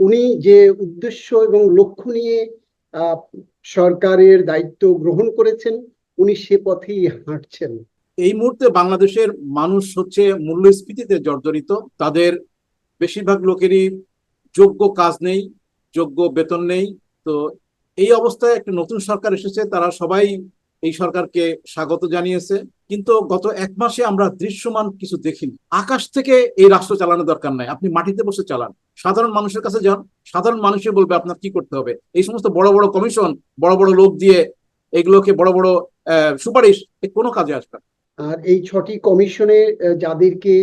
উনি যে উদ্দেশ্য এবং লক্ষ্য নিয়ে সরকারের দায়িত্ব গ্রহণ করেছেন, উনি সে পথেই হাঁটছেন। এই মুহূর্তে বাংলাদেশের মানুষ হচ্ছে মূল্যস্ফীতিতে জর্জরিত। তাদের বেশিরভাগ লোকেরই যোগ্য কাজ নেই, যোগ্য বেতন নেই। তো এই অবস্থায় একটা নতুন সরকার এসেছে, তারা সবাই এই সরকারকে স্বাগত জানিয়েছে, কিন্তু গত এক মাসে আমরা দৃশ্যমান কিছু দেখিনি। আকাশ থেকে এই রাষ্ট্র চালানোর দরকার নাই, আপনি মাটিতে বসে চালান। সাধারণ মানুষের কাছে যান, সাধারণ মানুষই বলবে আপনার কি করতে হবে। এই সমস্ত বড় বড় কমিশন, বড় বড় লোক দিয়ে এগুলোকে বড় বড় সুপারিশ কোনো কাজে আসবে। আর এই ছটি কমিশনে যাদেরকে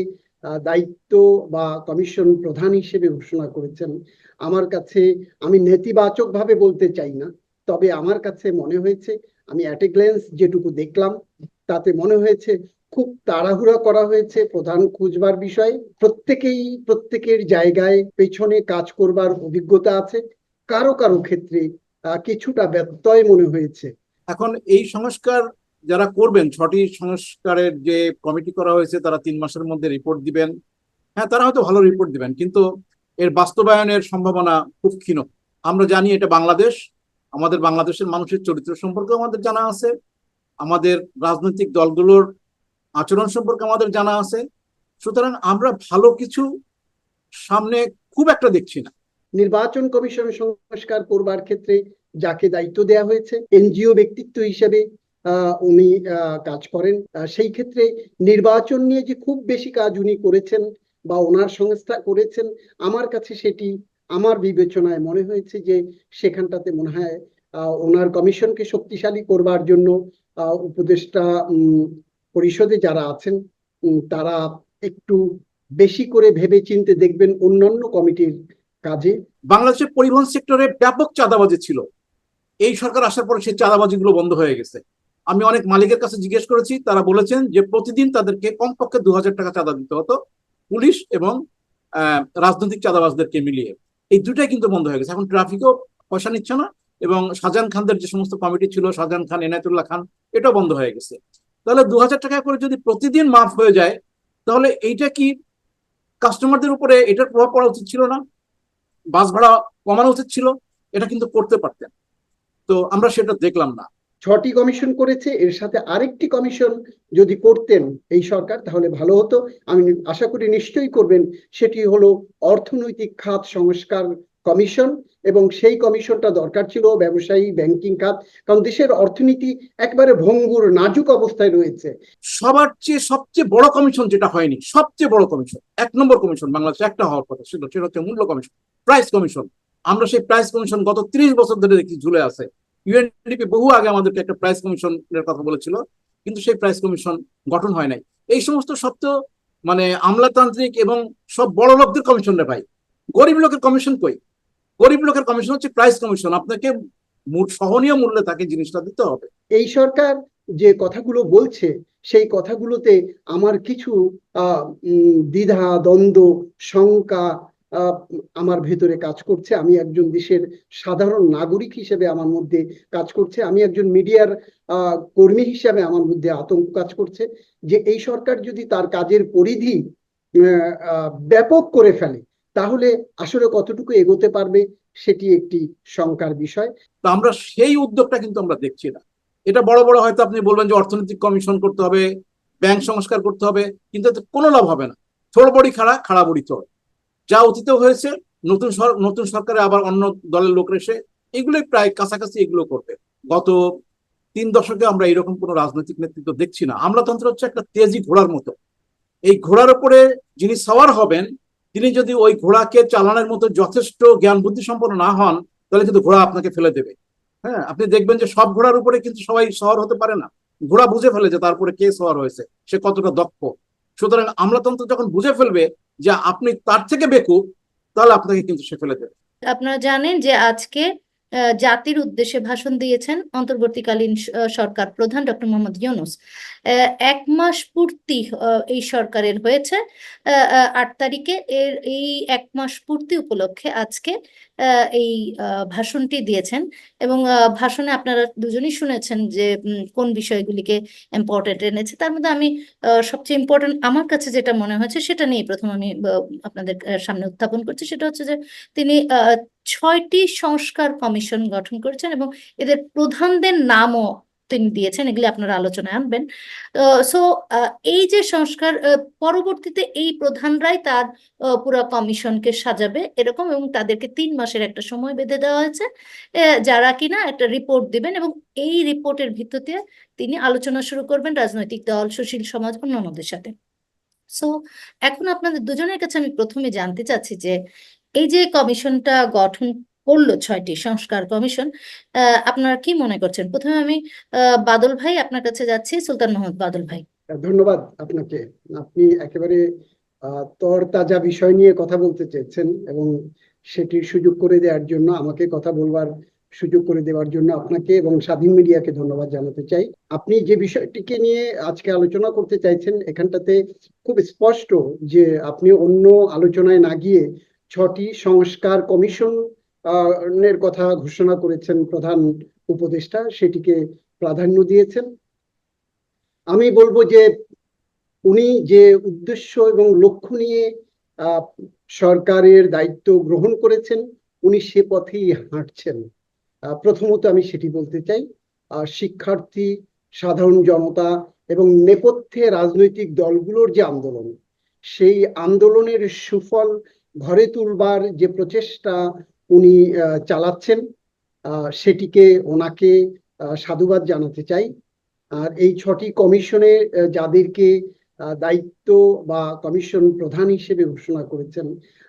দায়িত্ব বা কমিশন প্রধান হিসেবে ঘোষণা করেছেন, আমার কাছে আমি নেতিবাচক ভাবে বলতে চাই না। তবে আমার কাছে মনে হয়েছে, আমি অ্যাট এ গ্ল্যান্স যেটুকু দেখলাম, তাতে মনে হয়েছে খুব তাড়াহুড়া করা হয়েছে প্রধান খুঁজবার বিষয়। প্রত্যেকেই, প্রত্যেকের জায়গায় পেছনে কাজ করবার অভিজ্ঞতা আছে। কারও কারও ক্ষেত্রে কিছুটা ব্যত্যয় মনে হয়েছে। এখন এই সংস্কার যারা করবেন, ছটি সংস্কারের যে কমিটি করা হয়েছে, তারা তিন মাসের মধ্যে রিপোর্ট দিবেন। হ্যাঁ তারা হয়তো ভালো রিপোর্ট দিবেন, কিন্তু এর বাস্তবায়নের সম্ভাবনা খুব ক্ষীণ। আমরা জানি এটা বাংলাদেশ আমাদের বাংলাদেশের মানুষের চরিত্র সম্পর্কে আমাদের জানা আছে, আমাদের রাজনৈতিক দলগুলোর আচরণ সম্পর্কে আমাদের জানা আছে। সুতরাং আমরা ভালো কিছু সামনে খুব একটা দেখছি না। নির্বাচন কমিশন সংস্কার করবার ক্ষেত্রে যাকে দায়িত্ব দেওয়া হয়েছে, এনজিও ব্যক্তিত্ব হিসেবে উনি কাজ করেন। সেই ক্ষেত্রে নির্বাচন নিয়ে যে খুব বেশি কাজ উনি করেছেন বা ওনার সংস্থা করেছেন, আমার কাছে সেটি আমার বিবেচনায় মনে হয়েছে যে সেখানটাতে মনে হয় ওনার কমিশনকে শক্তিশালী করবার জন্য উপদেষ্টা পরিষদে যারা আছেন তারা একটু বেশি করে ভেবে চিন্তে দেখবেন অন্যান্য কমিটির কাজে। বাংলাদেশের পরিবহন সেক্টরে ব্যাপক চাঁদাবাজি ছিল। এই সরকার আসার পরে সেই চাঁদাবাজিগুলো বন্ধ হয়ে গেছে। আমি অনেক মালিকের কাছে জিজ্ঞেস করেছি, তারা বলেছেন যে প্রতিদিন তাদেরকে কমপক্ষে দু হাজার টাকা চাঁদা দিতে হতো। পুলিশ এবং রাজনৈতিক চাঁদাবাজদেরকে মিলিয়ে। এই দুটাই কিন্তু বন্ধ হয়ে গেছে। এখন ট্রাফিকও পয়সা নিচ্ছে না এবং শাহজাহান খানদের যে সমস্ত কমিটি ছিল, শাহজাহান খান, এনায়তুল্লাহ খান, এটাও বন্ধ হয়ে গেছে। তাহলে দু হাজার টাকা করে যদি প্রতিদিন মাফ হয়ে যায়, তাহলে এইটা কি কাস্টমারদের উপরে এটার প্রভাব পড়া উচিত ছিল না? বাস ভাড়া কমানো উচিত ছিল? এটা কিন্তু করতে পারতেন। তো আমরা সেটা দেখলাম না। ছটি কমিশন করেছে, এর সাথে আরেকটি কমিশন যদি করতেন এই সরকার, তাহলে ভালো হতো। আমি আশা করি নিশ্চয়ই করবেন। সেটি হলো অর্থনৈতিক খাত সংস্কার কমিশন, এবং সেই কমিশনটা দরকার ছিল ব্যবসায়ী ব্যাংকিং খাত, কারণ দেশের অর্থনীতি একবারে ভঙ্গুর, নাজুক অবস্থায় রয়েছে। সবার চেয়ে সবচেয়ে বড় কমিশন যেটা হয়নি, সবচেয়ে বড় কমিশন, এক নম্বর কমিশন বাংলাদেশে একটা হওয়ার কথা ছিল, সেটা হচ্ছে মূল্য কমিশন, প্রাইস কমিশন। আমরা সেই প্রাইস কমিশন গত ত্রিশ বছর ধরে দেখি ঝুলে আছে। ইউএনডিপি বহু আগে আমাদেরকে একটা প্রাইস কমিশনের কথা বলেছিল, কিন্তু সেই প্রাইস কমিশন গঠন হয় নাই। এই সমস্ত সত্ত্বেও মানে আমলাতান্ত্রিক এবং সব বড় লোকদের কমিশন রে ভাই। গরিব লোকের কমিশন কই? গরিব লোকের কমিশন হচ্ছে প্রাইস কমিশন আপনাকে সহনীয় মূল্যে তাকে জিনিসটা দিতে হবে। এই সরকার যে কথাগুলো বলছে, সেই কথাগুলোতে আমার কিছু দ্বিধা, দ্বন্দ্ব, শঙ্কা আমার ভেতরে কাজ করছে। আমি একজন দেশের সাধারণ নাগরিক হিসেবে আমার মধ্যে কাজ করছে। আমি একজন মিডিয়ার কর্মী হিসাবে আমার মধ্যে আতঙ্ক কাজ করছে যে এই সরকার যদি তার কাজের পরিধি ব্যাপক করে ফেলে, তাহলে আসলে কতটুকু এগোতে পারবে সেটি একটি শঙ্কার বিষয়। তো আমরা সেই উদ্যোগটা কিন্তু আমরা দেখছি না। এটা বড় বড় হয়তো আপনি বলবেন যে অর্থনৈতিক কমিশন করতে হবে, ব্যাংক সংস্কার করতে হবে, কিন্তু কোনো লাভ হবে না। ছোট বড়ি খাড়া খাড়া বড়ি চড় যা অতীতেও হয়েছে, নতুন নতুন সরকারে আবার অন্য দলের লোক এসে এগুলোই প্রায় কাছাকাছি এগুলো করবে। গত তিন দশকে আমরা এরকম কোনো রাজনৈতিক নেতৃত্ব দেখছি না। আমলাতন্ত্র হচ্ছে একটা তেজি ঘোড়ার মতো। এই ঘোড়ার উপরে যিনি সওয়ার হবেন, তিনি যদি ওই ঘোড়াকে চালানোর মতো যথেষ্ট জ্ঞান বুদ্ধি সম্পন্ন না হন, তাহলে কিন্তু ঘোড়া আপনাকে ফেলে দেবে। হ্যাঁ আপনি দেখবেন যে সব ঘোড়ার উপরে কিন্তু সবাই সওয়ার হতে পারে না। ঘোড়া বুঝে ফেলে যে তারপরে কে সওয়ার হয়েছে, সে কতটা দক্ষ। সুতরাং আমলাতন্ত্র যখন বুঝে ফেলবে যে আপনি তার থেকে বেকুব, তাহলে আপনাকে কিন্তু সে ফেলে দেবে। আপনারা জানেন যে আজকে জাতির উদ্দেশ্যে ভাষণ দিয়েছেন অন্তর্বর্তীকালীন সরকার প্রধান ডক্টর মোহাম্মদ ইউনুস। এক মাস পূর্তি এই সরকারের হয়েছে। আট তারিখে এর, এই এক মাস পূর্তি উপলক্ষে আজকে এই ভাষণটি দিয়েছেন। এবং ভাষণে আপনারা দুজনেই শুনেছেন যে কোন বিষয়গুলিকে ইম্পর্টেন্ট এনেছে। তার মধ্যে আমি সবচেয়ে ইম্পর্টেন্ট আমার কাছে যেটা মনে হয়েছে, সেটা নিয়ে প্রথম আমি আপনাদের সামনে উত্থাপন করছি। সেটা হচ্ছে যে, তিনি ছয়টি সংস্কার কমিশন গঠন করেছেন এবং এদের প্রধানদের নামও তিনি দিয়েছেন, এগুলি আপনারা আলোচনায় আনবেন। সো এই যে সংস্কার পরবর্তীতে এই প্রধানরাই তার পুরো কমিশনকে সাজাবে এরকম এবং তাদেরকে তিন মাসের একটা সময় বেঁধে দেওয়া হয়েছে যারা কিনা একটা রিপোর্ট দিবেন এবং এই রিপোর্টের ভিত্তিতে তিনি আলোচনা শুরু করবেন রাজনৈতিক দল, সুশীল সমাজ, অন্যান্যদের সাথে। সো এখন আপনাদের দুজনের কাছে আমি প্রথমে জানতে চাচ্ছি যে এই যে কমিশনটা গঠন করল ছয়টি সংস্কার কমিশন আপনারা কি মনে করছেন? প্রথমে আমি বাদল ভাই আপনার কাছে যাচ্ছি সুলতান মোহাম্মদ বাদল ভাই। ধন্যবাদ আপনাকে। আপনি একেবারে আহ, তরতাজা বিষয় নিয়ে কথা বলতে চেয়েছেন এবং সেটির সুযোগ করে দেওয়ার জন্য আমাকে কথা বলবার সুযোগ করে দেওয়ার জন্য আপনাকে এবং স্বাধীন মিডিয়াকে ধন্যবাদ জানাতে চাই। আপনি যে বিষয়টিকে নিয়ে আজকে আলোচনা করতে চাইছেন এখানটাতে খুব স্পষ্ট যে আপনি অন্য আলোচনায় না গিয়ে ছটি সংস্কার কমিশন এর কথা ঘোষণা করেছেন প্রধান উপদেষ্টা, সেটিকে প্রাধান্য দিয়েছেন। আমি বলব যে উনি যে উদ্দেশ্য এবং লক্ষ্য নিয়ে সরকারের দায়িত্ব গ্রহণ করেছেন, উনি সে পথেই হাঁটছেন। প্রথমত আমি সেটি বলতে চাই শিক্ষার্থী, সাধারণ জনতা এবং নেপথ্যে রাজনৈতিক দলগুলোর যে আন্দোলন, সেই আন্দোলনের সুফল ঘরে তুলবার যে প্রচেষ্টা উনি চালাচ্ছেন সেটিকে ওনাকে সাধুবাদ জানাতে চাই। আর এই ছটি কমিশনে যাদেরকে দায়িত্ব বা কমিশন প্রধান হিসেবে ঘোষণা করেছেন,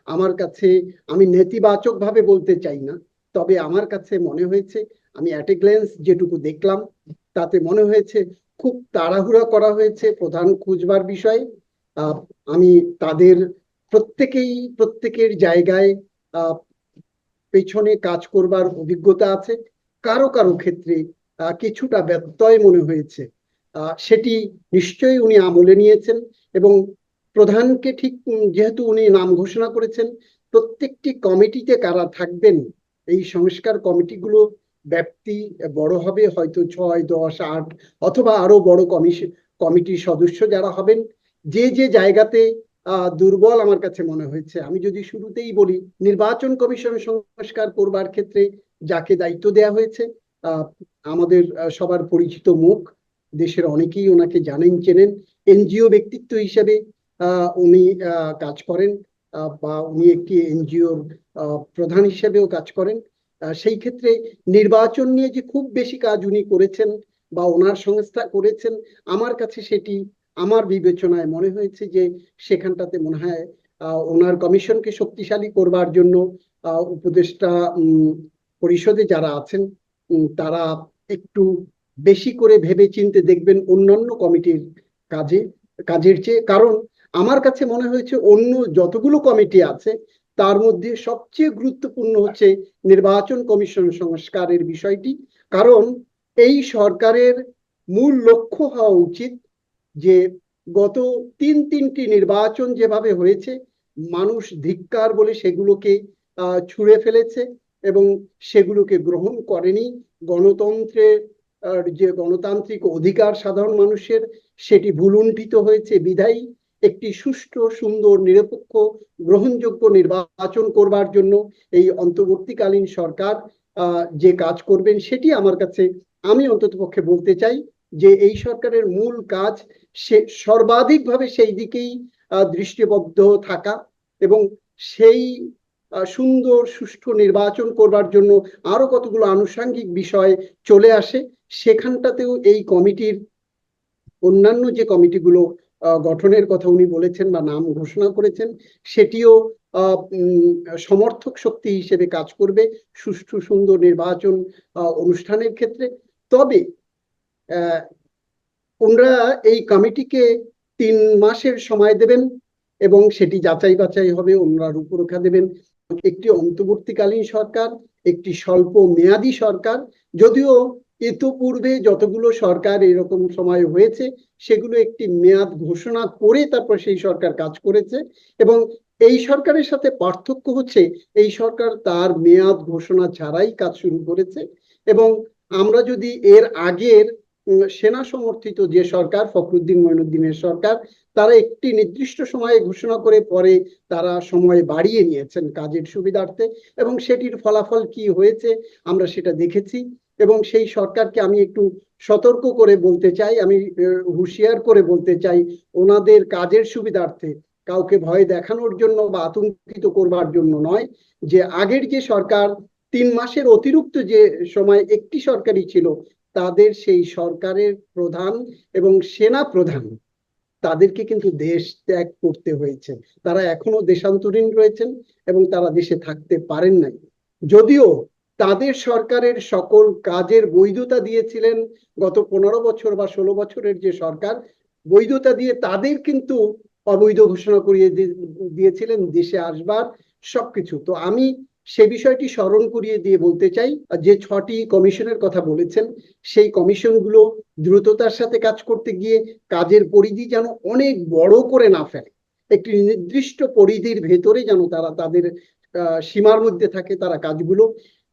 আমার কাছে আমি নেতিবাচক ভাবে বলতে চাই না, তবে আমার কাছে মনে হয়েছে, আমি অ্যাট যেটুকু দেখলাম, তাতে মনে হয়েছে খুব তাড়াহুড়া করা হয়েছে প্রধান খুঁজবার বিষয়ে। আমি তাদের প্রত্যেকেই, প্রত্যেকের জায়গায় পেছনে কাজ করবার অভিজ্ঞতা আছে। কারও কারও ক্ষেত্রে কিছুটা ব্যত্যয় মনে হয়েছে। সেটি নিশ্চয়ই উনি আমলে নিয়েছেন এবং প্রধানকে ঠিক যেহেতু উনি নাম ঘোষণা করেছেন, প্রত্যেকটি কমিটিতে কারা থাকবেন, এই সংস্কার কমিটিগুলো ব্যাপ্তি বড় হবে হয়তো ছয়, দশ, আট, অথবা আরও বড় কমিশন কমিটির সদস্য যারা হবেন, যে যে জায়গাতে দুর্বল আমার কাছে মনে হয়েছে। আমি যদি শুরুতেই বলি, নির্বাচন কমিশন সংস্কার করবার ক্ষেত্রে যাকে দায়িত্ব দেওয়া হয়েছে আমাদের সবার পরিচিত মুখ, দেশের অনেকেই ওনাকে জানেন, চেনেন। এনজিও ব্যক্তিত্ব হিসেবে উনি কাজ করেন বা উনি একটি এনজিওর প্রধান হিসেবেও কাজ করেন। সেই ক্ষেত্রে নির্বাচন নিয়ে যে খুব বেশি কাজ উনি করেছেন বা ওনার সংস্থা করেছেন, আমার কাছে সেটি আমার বিবেচনায় মনে হয়েছে যে সেখানটাতে মনে হয় ওনার কমিশনকে শক্তিশালী করবার জন্য উপদেষ্টা পরিষদে যারা আছেন তারা একটু বেশি করে ভেবে চিন্তে দেখবেন অন্যান্য কমিটির কাজে, কাজের চেয়ে। কারণ আমার কাছে মনে হয়েছে অন্য যতগুলো কমিটি আছে, তার মধ্যে সবচেয়ে গুরুত্বপূর্ণ হচ্ছে নির্বাচন কমিশন সংস্কারের বিষয়টি। কারণ এই সরকারের মূল লক্ষ্য হওয়া উচিত যে গত তিন তিনটি নির্বাচন যেভাবে হয়েছে, মানুষ ধিক্কার বলে সেগুলোকে ছুঁড়ে ফেলেছে এবং সেগুলোকে গ্রহণ করেনি। গণতন্ত্রের যে গণতান্ত্রিক অধিকার সাধারণ মানুষের, সেটি ভুলুণ্ঠিত হয়েছে। বিধায়ী একটি সুষ্ঠু, সুন্দর, নিরপেক্ষ, গ্রহণযোগ্য নির্বাচন করবার জন্য এই অন্তর্বর্তীকালীন সরকার যে কাজ করবেন সেটি আমার কাছে, আমি অন্ততপক্ষে বলতে চাই যে এই সরকারের মূল কাজ সে সর্বাধিকভাবে সেই দিকেই দৃষ্টিবদ্ধ থাকা এবং সেই সুন্দর, সুষ্ঠু নির্বাচন করবার জন্য আরও কতগুলো আনুষঙ্গিক বিষয় চলে আসে, সেখানটাতেও এই কমিটির অন্যান্য যে কমিটিগুলো গঠনের কথা উনি বলেছেন বা নাম ঘোষণা করেছেন, সেটিও সমর্থক শক্তি হিসেবে কাজ করবে সুষ্ঠু, সুন্দর নির্বাচন অনুষ্ঠানের ক্ষেত্রে। তবে ওনারা এই কমিটিকে তিন মাসের সময় দেবেন এবং সেটি যাচাই বাছাই হবে, ওনারা রূপরেখা দেবেন। একটি অন্তর্বর্তীকালীন সরকার, একটি স্বল্প মেয়াদী সরকার। যদিও ইতোপূর্বে যতগুলো সরকার এরকম সময় হয়েছে, সেগুলো একটি মেয়াদ ঘোষণা করে তারপর সেই সরকার কাজ করেছে এবং এই সরকারের সাথে পার্থক্য হচ্ছে, এই সরকার তার মেয়াদ ঘোষণা ছাড়াই কাজ শুরু করেছে এবং আমরা যদি এর আগের সেনা সমর্থিত যে সরকার, ফখরুদ্দিন মঈনুদ্দিনের সরকার, তারা একটি নির্দিষ্ট সময়ে ঘোষণা করে পরে তারা সময় বাড়িয়ে নিয়েছেন কাজের সুবিধার্থে। এবং সেটির ফলাফল কি হয়েছে আমরা সেটা দেখেছি। এবং সেই সরকারকে আমি একটু সতর্ক করে বলতে চাই, আমি হুঁশিয়ার করে বলতে চাই, ওনাদের কাজের সুবিধার্থে কাউকে ভয় দেখানোর জন্য বা আতঙ্কিত করবার জন্য নয় যে আগের যে সরকার, তিন মাসের অতিরিক্ত যে সময় একটি সরকারই ছিল তাদের সেই সরকারের প্রধান এবং সেনা প্রধান, তাদেরকে কিন্তু দেশ ত্যাগ করতে হয়েছে। তারা এখনও দেশান্তরীণ রয়েছেন এবং তারা দেশে থাকতে পারেন নাই। যদিও তাদের সরকারের সকল কাজের বৈধতা দিয়েছিলেন, গত পনেরো বছর বা ষোলো বছরের যে সরকার, বৈধতা দিয়ে তাদের কিন্তু অবৈধ ঘোষণা করিয়ে দিয়েছিলেন, দেশে আসবার সবকিছু। তো আমি সে বিষয়টি স্মরণ করিয়ে দিয়ে বলতে চাই যে ছটি কমিশনের কথা বলেছেন, সেই কমিশনগুলো দ্রুততার সাথে কাজ করতে গিয়ে কাজের পরিধি যেন অনেক বড় করে না ফেলে। একটি নির্দিষ্ট পরিধির ভেতরে যেন তারা তাদের সীমার মধ্যে থাকে তারা কাজগুলো।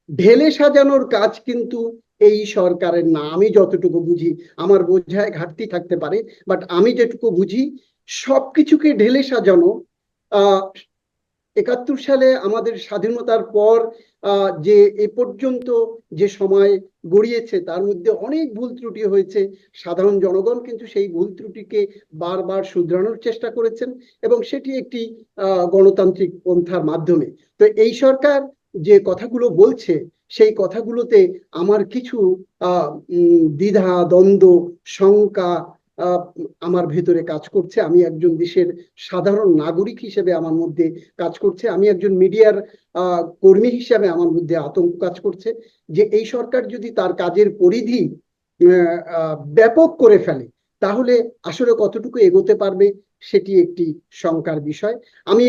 ঢেলে সাজানোর কাজ কিন্তু এই সরকারের না। আমি যতটুকু বুঝি, আমার বোঝায় ঘাটতি থাকতে পারে, বাট আমি যেটুকু বুঝি, সবকিছুকে ঢেলে সাজানো একাত্তর সালে আমাদের স্বাধীনতার পর যে এ পর্যন্ত যে সময় গড়িয়েছে, তার মধ্যে অনেক ভুল ত্রুটি হয়েছে। সাধারণ জনগণ কিন্তু সেই ভুল ত্রুটিকে বারবার শুধরানোর চেষ্টা করেছেন এবং সেটি একটি গণতান্ত্রিক পন্থার মাধ্যমে। তো এই সরকার যে কথাগুলো বলছে, সেই কথাগুলোতে আমার কিছু, আহ দ্বিধা, দ্বন্দ্ব, শঙ্কা আমার ভেতরে কাজ করছে। আমি একজন দেশের সাধারণ নাগরিক হিসেবে আমার মধ্যে কাজ করছে। আমি একজন মিডিয়ার কর্মী হিসেবে আমার মধ্যে আতঙ্ক কাজ করছে যে এই সরকার যদি তার কাজের পরিধি ব্যাপক করে ফেলে, তাহলে আসলে কতটুকু এগোতে পারবে সেটি একটি শঙ্কার বিষয়। আমি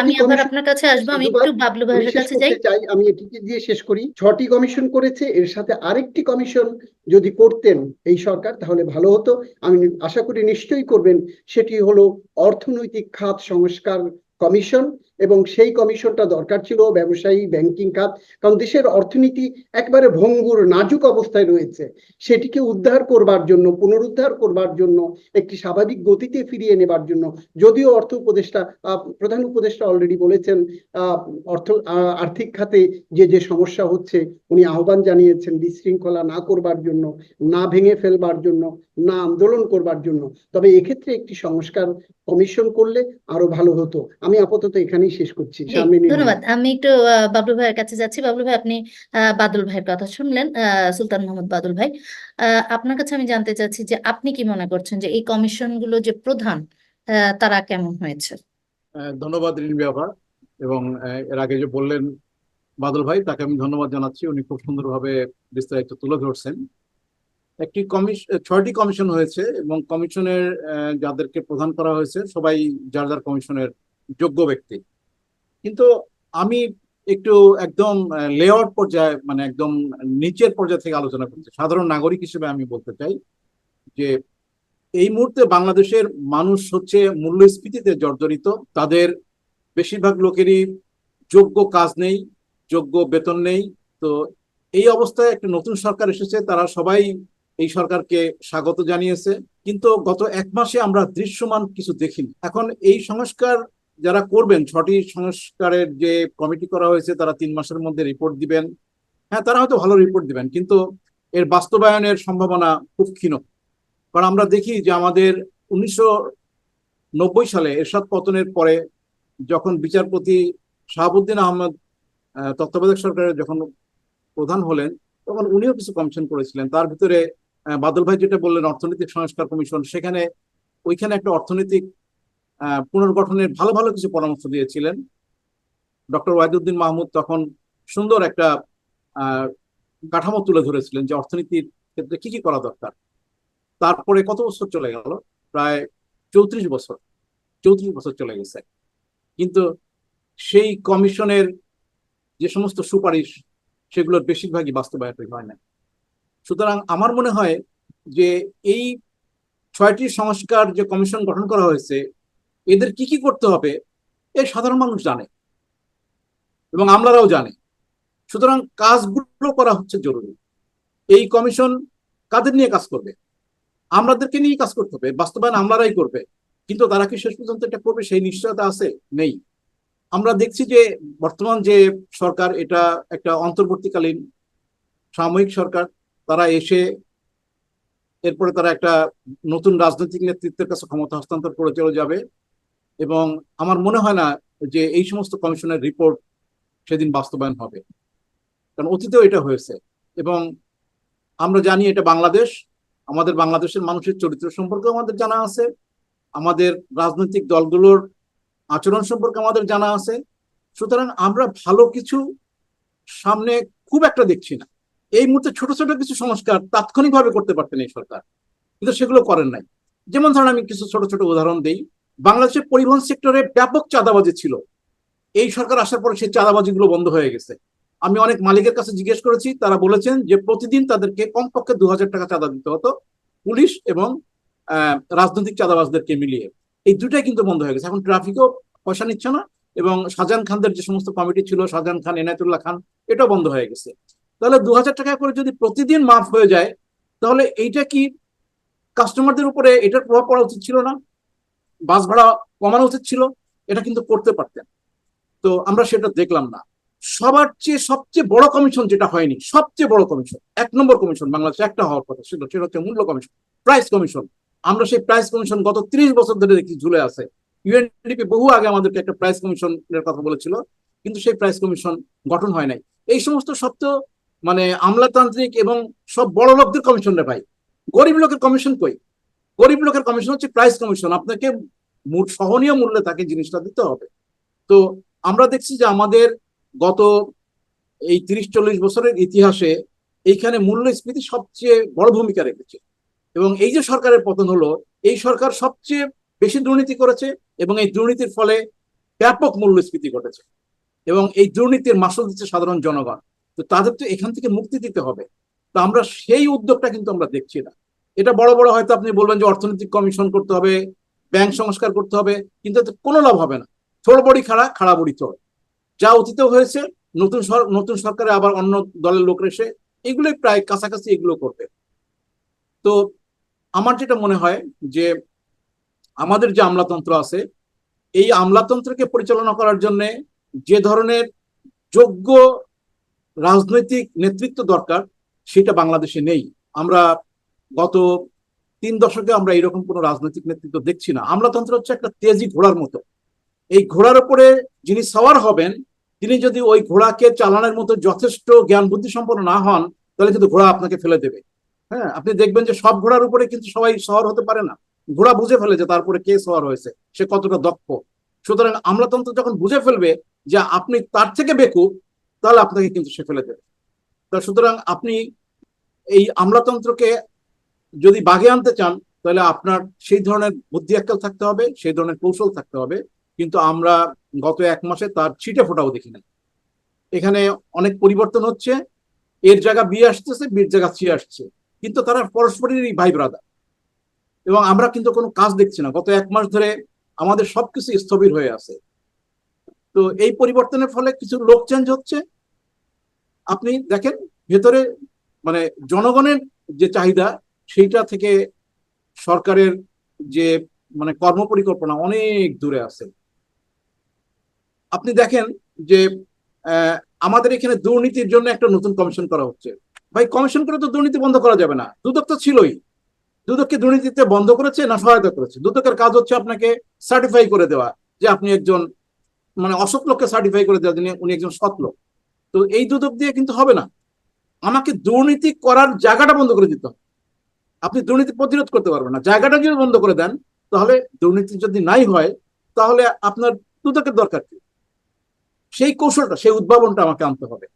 আমি আবার আপনার কাছে আসব আমি একটু বাবলু ভাইয়ের কাছে যাই। চাই আমি এটিকে দিয়ে শেষ করি। ছটি কমিশন করেছে এর সাথে আরেকটি কমিশন যদি করতেন এই সরকার তাহলে ভালো হতো। আমি আশা করি নিশ্চয়ই করবেন। সেটি হলো অর্থনৈতিক খাত সংস্কার কমিশন। এবং সেই কমিশনটা দরকার ছিল, ব্যবসায়ী ব্যাংকিং খাত, কারণ দেশের অর্থনীতি একবারে ভঙ্গুর, নাজুক অবস্থায় রয়েছে। সেটিকে উদ্ধার করবার জন্য, পুনরুদ্ধার করবার জন্য, একটি স্বাভাবিক গতিতে ফিরিয়ে নেবার জন্য, যদিও অর্থ উপদেষ্টা প্রধান উপদেষ্টা অলরেডি বলেছেন অর্থ আর্থিক খাতে যে যে সমস্যা হচ্ছে, উনি আহ্বান জানিয়েছেন বিশৃঙ্খলা না করবার জন্য, না ভেঙে ফেলবার জন্য, না আন্দোলন করবার জন্য। তবে এক্ষেত্রে একটি সংস্কার কমিশন করলে আরও ভালো হতো। আমি আপাতত এখানেই শেষ করছি সামনে ধন্যবাদ। আমি একটু আহ, বাবলু ভাইয়ের কাছে যাচ্ছি। বাবলু ভাই আপনি আহ, বাদল ভাইয়ের কথা শুনলেন আহ, সুলতান মোহাম্মদ বাদল ভাই। আহ, আপনার কাছে আমি জানতে চাচ্ছি যে আপনি কি মনে করছেন যে এই কমিশনগুলো যে প্রধান আহ, তারা কেমন হয়েছে? আহ, ধন্যবাদ রিন ব্যাপার এবং আহ, এর আগে যে বললেন বাদল ভাই তাকে আমি ধন্যবাদ জানাচ্ছি। উনি খুব সুন্দরভাবে বিস্তারিত তুলে ধরছেন। একটি কমিশন ছয়টি কমিশন হয়েছে এবং কমিশনের আহ, যাদেরকে প্রদান করা হয়েছে সবাই যার যার কমিশনের যোগ্য ব্যক্তি। কিন্তু আমি একটু একদম লেআউট পর্যায়ে মানে একদম নিচের পর্যায় থেকে আলোচনা করছি। সাধারণ নাগরিক হিসেবে আমি বলতে চাই যে, এই মুহূর্তে বাংলাদেশের মানুষ হচ্ছে মূল্যস্ফীতিতে জর্জরিত। তাদের বেশিরভাগ লোকেরই যোগ্য কাজ নেই, যোগ্য বেতন নেই। তো এই অবস্থায় একটা নতুন সরকার এসেছে, তারা সবাই এই সরকারকে স্বাগত জানিয়েছে। কিন্তু গত এক মাসে আমরা দৃশ্যমান কিছু দেখিনি। এখন এই সংস্কার যারা করবেন ছটি সংস্কারের যে কমিটি করা হয়েছে তারা তিন মাসের মধ্যে রিপোর্ট দিবেন। হ্যাঁ তারা হয়তো ভালো রিপোর্ট দিবেন কিন্তু এর বাস্তবায়নের সম্ভাবনা খুব ক্ষীণ। কারণ আমরা দেখি যে আমাদের উনিশশো নব্বই সালে এরশাদ পতনের পরে যখন বিচারপতি শাহাবুদ্দিন আহমেদ আহ, তত্ত্বাবধায়ক সরকারের যখন প্রধান হলেন তখন উনিও কিছু কমিশন করেছিলেন। তার ভিতরে বাদল ভাই যেটা বললেন অর্থনৈতিক সংস্কার কমিশন সেখানে ওইখানে একটা অর্থনৈতিক পুনর্গঠনের ভালো ভালো কিছু পরামর্শ দিয়েছিলেন। ডক্টর ওয়াহিদুদ্দিন মাহমুদ তখন সুন্দর একটা কাঠামো তুলে ধরেছিলেন যে অর্থনীতির ক্ষেত্রে কি কি করা দরকার। তারপরে কত বছর চলে গেল? প্রায় চৌত্রিশ বছর চৌত্রিশ বছর চলে গেছে। কিন্তু সেই কমিশনের যে সমস্ত সুপারিশ, সেগুলোর বেশিরভাগই বাস্তবায়িত হয় না সুতরাং আমার মনে হয় যে এই ছয়টি সংস্কার যে কমিশন গঠন করা হয়েছে এদের কি কি করতে হবে এই সাধারণ মানুষ জানে এবং আমরাও জানি। সুতরাং কাজগুলো করা হচ্ছে জরুরি। এই কমিশন কাদের নিয়ে কাজ করবে? আমাদেরকে নিয়ে কাজ করতে হবে। বাস্তবায়ন আমরারাই করবে। কিন্তু তারা কি শেষ পর্যন্ত এটা করবে? সেই নিশ্চয়তা আছে? নেই। আমরা দেখছি যে বর্তমান যে সরকার, এটা একটা অন্তর্বর্তীকালীন সাময়িক সরকার। তারা এসে এরপরে তারা একটা নতুন রাজনৈতিক নেতৃত্বের কাছে ক্ষমতা হস্তান্তর করে চলে যাবে। এবং আমার মনে হয় না যে এই সমস্ত কমিশনের রিপোর্ট সেদিন বাস্তবায়ন হবে। কারণ অতীতেও এটা হয়েছে এবং আমরা জানি এটা বাংলাদেশ, আমাদের বাংলাদেশের মানুষের চরিত্র সম্পর্কে আমাদের জানা আছে, আমাদের রাজনৈতিক দলগুলোর আচরণ সম্পর্কে আমাদের জানা আছে। সুতরাং আমরা ভালো কিছু সামনে খুব একটা দেখছি না। এই মুহূর্তে ছোট ছোট কিছু সংস্কার তাৎক্ষণিকভাবে করতে পারতেন এই সরকার, কিন্তু সেগুলো করেন নাই। যেমন ধরেন আমি কিছু ছোট ছোট উদাহরণ দিই। বাংলাদেশের পরিবহন সেক্টরে ব্যাপক চাঁদাবাজি ছিল। এই সরকার আসার পরে সেই চাঁদাবাজিগুলো বন্ধ হয়ে গেছে। আমি অনেক মালিকের কাছে জিজ্ঞেস করেছি, তারা বলেছেন যে প্রতিদিন তাদেরকে কমপক্ষে দু হাজার টাকা চাঁদা দিতে হতো পুলিশ এবং রাজনৈতিক চাঁদাবাজদেরকে মিলিয়ে। এই দুটাই কিন্তু বন্ধ হয়ে গেছে। এখন ট্রাফিকও পয়সা নিচ্ছে না এবং শাহজাহান খানদের যে সমস্ত কমিটি ছিল, শাহজাহান খান, এনায়তুল্লাহ খান, এটাও বন্ধ হয়ে গেছে। তাহলে দু হাজার টাকা করে যদি প্রতিদিন মাফ হয়ে যায়, তাহলে এইটা কি কাস্টমারদের উপরে এটার প্রভাব পড়া উচিত ছিল না? বাস ভাড়া কমানো উচিত ছিল, এটা কিন্তু করতে পারতেন। তো আমরা সেটা দেখলাম না। সবার চেয়ে সবচেয়ে বড় কমিশন যেটা হয়নি, সবচেয়ে বড় কমিশন, এক নম্বর কমিশন বাংলাদেশে একটা হওয়ার কথা ছিল সেটা হচ্ছে মূল্য কমিশন প্রাইস কমিশন। আমরা সেই প্রাইস কমিশন গত ত্রিশ বছর ধরে দেখি ঝুলে আছে। ইউএনডিপি বহু আগে আমাদেরকে একটা প্রাইস কমিশনের কথা বলেছিল, কিন্তু সেই প্রাইস কমিশন গঠন হয় নাই। এই সমস্ত সত্ত্বেও মানে আমলাতান্ত্রিক এবং সব বড় লোকদের কমিশন রে ভাই। গরিব লোকের কমিশন কই? গরিব লোকের কমিশন হচ্ছে প্রাইস কমিশন আপনাকে সহনীয় মূল্যে তাকে জিনিসটা দিতে হবে। তো আমরা দেখছি যে আমাদের গত এই তিরিশ চল্লিশ বছরের ইতিহাসে এইখানে মূল্যস্ফীতি সবচেয়ে বড় ভূমিকা রেখেছে। এবং এই যে সরকারের পতন হলো, এই সরকার সবচেয়ে বেশি দুর্নীতি করেছে এবং এই দুর্নীতির ফলে ব্যাপক মূল্যস্ফীতি ঘটেছে। এবং এই দুর্নীতির মাসুল দিচ্ছে সাধারণ জনগণ। তো তাদের তো এখান থেকে মুক্তি দিতে হবে। তো আমরা সেই উদ্যোগটা কিন্তু আমরা দেখছি না। এটা বড় বড় হয়তো আপনি বলবেন যে অর্থনৈতিক কমিশন করতে হবে, ব্যাংক সংস্কার করতে হবে, কিন্তু এতে কোনো লাভ হবে না। থোড় বড়ি খাড়া খাড়া বড়ি থোড়। যা অতীতেও হয়েছে, নতুন নতুন সরকারে আবার অন্য দলের লোক এসে এগুলোই প্রায় কাছাকাছি এগুলো করবে। তো আমার যেটা মনে হয় যে আমাদের যে আমলাতন্ত্র আছে, এই আমলাতন্ত্রকে পরিচালনা করার জন্য যে ধরনের যোগ্য রাজনৈতিক নেতৃত্ব দরকার, সেটা বাংলাদেশে নেই। আমরা গত তিন দশকে আমরা এরকম কোনো রাজনৈতিক নেতৃত্ব দেখছি না। আমলাতন্ত্র হচ্ছে একটা তেজি ঘোড়ার মতো। এই ঘোড়ার উপরে যিনি সওয়ার হবেন, তিনি যদি ওই ঘোড়াকে চালানোর মতো যথেষ্ট জ্ঞান বুদ্ধি সম্পন্ন না হন, তাহলে কিন্তু ঘোড়া আপনাকে ফেলে দেবে। হ্যাঁ আপনি দেখবেন যে সব ঘোড়ার উপরে কিন্তু সবাই সওয়ার হতে পারে না। ঘোড়া বুঝে ফেলে যে তারপরে কে সওয়ার হয়েছে, সে কতটা দক্ষ। সুতরাং আমলাতন্ত্র যখন বুঝে ফেলবে যে আপনি তার থেকে বেকুব, তাহলে আপনাকে কিন্তু সে ফেলে দেবে। তা সুতরাং আপনি এই আমলাতন্ত্রকে যদি বাগে আনতে চান, তাহলে আপনার সেই ধরনের বুদ্ধি এককাল থাকতে হবে, সেই ধরনের কৌশল থাকতে হবে। কিন্তু আমরা গত এক মাসে তার ছিটে ফোটাও দেখি না এখানে অনেক পরিবর্তন হচ্ছে। এর জায়গা বিয়ে আসতেছে বিয়ের জায়গা সি আসছে। কিন্তু তারা পরস্পরেরই ভাই ব্রাদার এবং আমরা কিন্তু কোনো কাজ দেখছি না। গত এক মাস ধরে আমাদের সবকিছু স্থবির হয়ে আছে। তো এই পরিবর্তনের ফলে কিছু লোক চেঞ্জ হচ্ছে। আপনি দেখেন, ভেতরে মানে জনগণের যে চাহিদা সেইটা থেকে সরকারের যে মানে কর্মপরিকল্পনা অনেক দূরে আছে। আপনি দেখেন যে আমাদের এখানে দুর্নীতির জন্য একটা নতুন কমিশন করা হচ্ছে। ভাই, কমিশন করে তো দুর্নীতি বন্ধ করা যাবে না। দুদক তো ছিলই। দুদককে দুর্নীতিতে বন্ধ করেছে না সহায়তা করেছে? দুদকের কাজ হচ্ছে আপনাকে সার্টিফাই করে দেওয়া যে আপনি একজন মানে অসৎ লোককে সার্টিফাই করে দেওয়া উনি একজন সৎ লোক। তো এই দুদক দিয়ে কিন্তু হবে না। আমাকে দুর্নীতি করার জায়গাটা বন্ধ করে দিতে হবে। আপনি দুর্নীতি প্রতিরোধ করতে পারবেন না। জায়গাটা যদি বন্ধ করে দেন, তাহলে দুর্নীতি যদি নাই হয়, তাহলে আপনার দুদকের দরকার কি? সেই কৌশলটা, সেই উদ্ভাবনটা আমাকে আনতে হবে।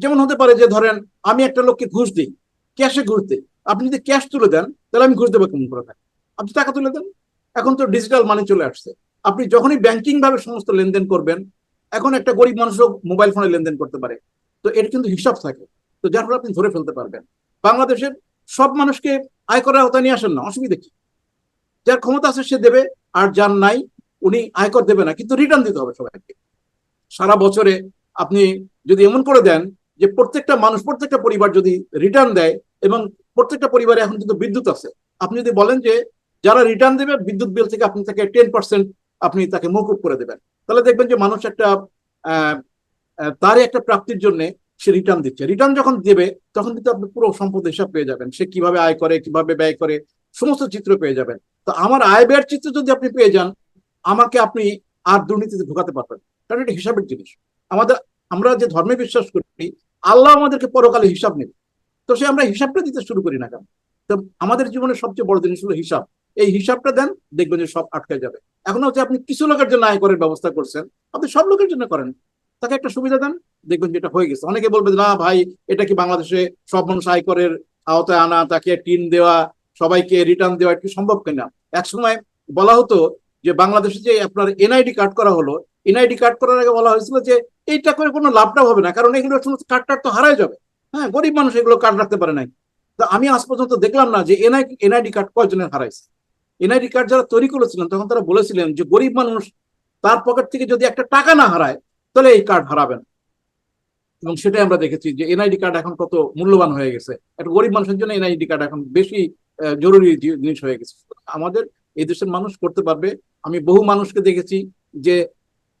যেমন হতে পারে যে ধরেন, আমি একটা লোককে ঘুষ দিই, ক্যাশে ঘুষ দিই। আপনি যদি ক্যাশ তুলে দেন, তাহলে আমি ঘুষ দেবো কেমন করে? থাকি আপনি টাকা তুলে দেন। এখন তো ডিজিটাল মানি চলে আসছে। আপনি যখনই ব্যাংকিং ভাবে সমস্ত লেনদেন করবেন, এখন একটা গরিব মানুষও মোবাইল ফোনে লেনদেন করতে পারে। তো এটা কিন্তু হিসাব থাকে। তো যার ফলে আপনি ধরে ফেলতে পারবেন। বাংলাদেশের সব মানুষকে আয়করের আওতায় নিয়ে আসেন না, অসুবিধা কি? যার ক্ষমতা আছে সে দেবে, আর যার নাই, উনি আয়কর দেবে না, কিন্তু রিটার্ন দিতে হবে সবাইকে। সারা বছরে আপনি যদি এমন করে দেন যে প্রত্যেকটা মানুষ, প্রত্যেকটা পরিবার যদি রিটার্ন দেয় এবং প্রত্যেকটা পরিবারে এখন কিন্তু বিদ্যুৎ আছে, আপনি যদি বলেন যে যারা রিটার্ন দেবে, বিদ্যুৎ বিল থেকে আপনি তাকে টেন পার্সেন্ট আপনি তাকে মকুব করে দেবেন। তাহলে দেখবেন যে মানুষ একটা তারই একটা প্রাপ্তির জন্য সে রিটার্ন দিচ্ছে। রিটার্ন যখন দেবে, তখন কিন্তু আপনি পুরো সম্পদ হিসাব পেয়ে যাবেন। সে কীভাবে আয় করে, কীভাবে ব্যয় করে, সমস্ত চিত্র পেয়ে যাবেন। তো আমার আয় ব্যয়ের চিত্র যদি আপনি পেয়ে যান, আমাকে আপনি আর দুর্নীতিতে ঢোকাতে পারবেন কারণ এটা হিসাবের জিনিস। আমাদের, আমরা যে ধর্মে বিশ্বাস করি, আল্লাহ আমাদেরকে পরকালে হিসাব নেবে। তো সে আমরা হিসাবটা দিতে শুরু করি না কেন? তো আমাদের জীবনের সবচেয়ে বড় জিনিস হলো হিসাব। এই হিসাবটা দেন, দেখবেন যে সব আটকে যাবে। এখন হচ্ছে আপনি কিছু লোকের জন্য আয় করার ব্যবস্থা করছেন। আপনি সব লোকের জন্য করেন। তাকে একটা সুবিধা দেন, দেখবেন যেটা হয়ে গেছে। অনেকে বলবে না ভাই, এটা কি বাংলাদেশে সব মানুষ আয়করের আওতায় আনা, তাকে টিন দেওয়া, সবাইকে রিটার্ন দেওয়া কি সম্ভব কিনা? এক সময় বলা হতো যে, বাংলাদেশে যে আপনার এনআইডি কার্ড করা হলো, এনআইডি কার্ড করার আগে বলা হয়েছিল যে, এইটা করে কোনো লাভটা হবে না, কারণ এগুলো কার্ড টার্ড তো হারাই যাবে। হ্যাঁ গরিব মানুষ এগুলো কার্ড রাখতে পারে নাই। তো আমি আজ পর্যন্ত দেখলাম না যে, এনআই, এনআইডি কার্ড কয়জনের হারাইছে। এনআইডি কার্ড যারা তৈরি করেছিলেন, তখন তারা বলেছিলেন যে, গরিব মানুষ তার পকেট থেকে যদি একটা টাকা না হারায় তাহলে এই কার্ড হারাবেন। এবং সেটাই আমরা দেখেছি যে এনআইডি কার্ড এখন কত মূল্যবান হয়ে গেছে। একটা গরিব মানুষের জন্য এনআইডি কার্ড এখন বেশি জরুরি জিনিস হয়ে গেছে। আমাদের এই দেশের মানুষ করতে পারবে। আমি বহু মানুষকে দেখেছি যে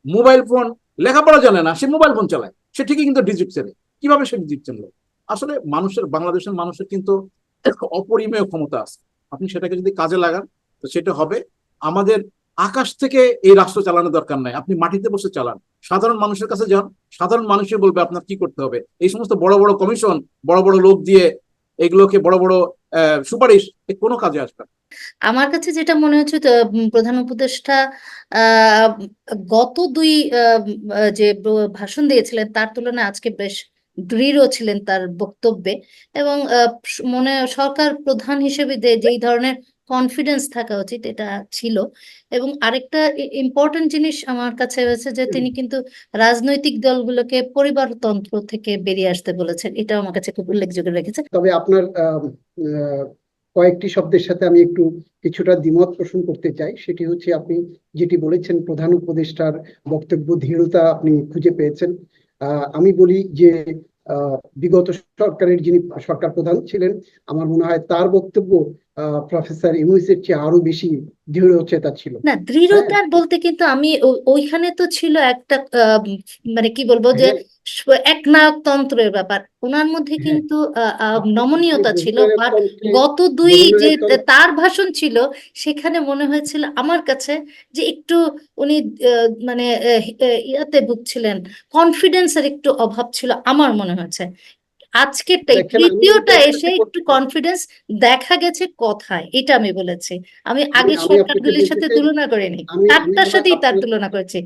মোবাইল ফোন লেখাপড়া জানে না, সে মোবাইল ফোন চালায়। সে ঠিকই কিন্তু ডিজিট চেনে কীভাবে সে ডিজিট চেনলো আসলে মানুষের, বাংলাদেশের মানুষের কিন্তু অপরিমেয় ক্ষমতা আছে। আপনি সেটাকে যদি কাজে লাগান, তো সেটা হবে আমাদের আকাশ থেকে এই রাষ্ট্র চালানোর দরকার নাই। আপনি মাটিতে বসে চালান। সাধারণ মানুষের কাছে যান। সাধারণ মানুষই বলবে, আপনার কি করতে হবে? এই সমস্ত বড় বড় কমিশন, বড় বড় লোক দিয়ে এগুলোকে বড় বড় সুপারিশ কোনো কাজে আসবে আমার কাছে যেটা মনে হচ্ছে প্রধান উপদেষ্টা গত দুই যে ভাষণ দিয়েছিলেন, তার তুলনায় আজকে বেশ দৃঢ় ছিলেন তার বক্তব্যে। এবং মনে, সরকার প্রধান হিসেবে যেই ধরনের কনফিডেন্স থাকা উচিত এটা ছিল। এবং আরেকটা ইম্পর্টেন্ট জিনিস আমার কাছে হয়েছে যে তিনি কিন্তু রাজনৈতিক দলগুলোকে পরিবারতন্ত্র থেকে বেরিয়ে আসতে বলেছেন এটাও আমার কাছে খুব উল্লেখযোগ্য রেখেছে। তবে আপনার কয়েকটি শব্দের সাথে আমি একটু কিছুটা দ্বিমত পোষণ করতে চাই। সেটি হচ্ছে আপনি যেটি বলেছেন প্রধান উপদেষ্টার বক্তব্য দৃঢ়তা আপনি খুঁজে পেয়েছেন। আহ, আমি বলি যে আহ, বিগত সরকারের যিনি সরকার প্রধান ছিলেন আমার মনে হয় তার বক্তব্য প্রফেসর ইউনুসের চেয়ে আরও বেশি দৃঢ়চেতা ছিল। না দৃঢ়তার বলতে কিন্তু আমি ওইখানে তো ছিল একটা মানে কি বলব যে হ্যাঁ, স- একনায়কতন্ত্রের ব্যাপার। ওনার মধ্যে হ্যাঁ। কিন্তু নমনীয়তা ছিল বাট গত দুই যে তার ভাষণ ছিল সেখানে মনে হয়েছিল আমার কাছে যে একটু উনি মানে ইয়াতে ভুগছিলেন। কনফিডেন্সের একটু অভাব ছিল আমার মনে হয়েছে। আজকেরটাই দেখেন, তৃতীয়টা এসে একটু কনফিডেন্স দেখা গেছে কথায়? এটা আমি বলেছি। আমি আগে সরকারগুলির সাথে তুলনা করিনি। আমার সাথেই তার তুলনা করেছি।